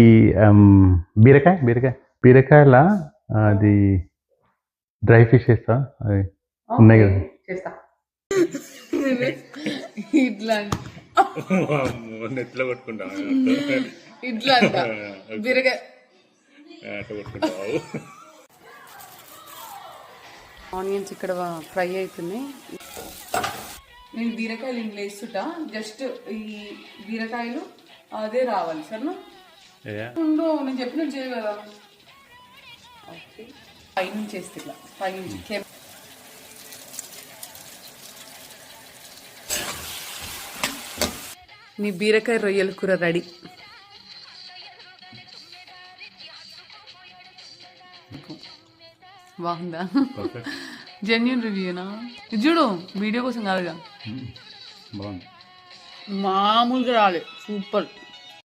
ఈ బీరకాయ బీరకాయ. బీరకాయల అది డ్రై ఫిష్ వేస్తా అది ఉన్నాయి కదా. చేస్తా. ఇట్లా నెత్తిలో కొట్టుకుంటాం ఇట్లా బీరకాయ. ఆనియన్స్ ఇక్కడ ఫ్రై అవుతున్నాయి నేను బీరకాయలు ఇంట్లో వేస్తుట జస్ట్ ఈ బీరకాయలు అదే రావాలి సరేనా? ఉండు నేను చెప్పిన చేయ కదా. ఓకే. పై నుంచి వేస్తే ఇట్లా పై నుంచి. కె- నీ బీరకాయ రొయ్యల కూర రెడీ. బాగుందా? జెన్యున్ రివ్యూనా ఇది చూడు వీడియో కోసం కాదుగా బాగుంది మామూలుగా రాలే సూపర్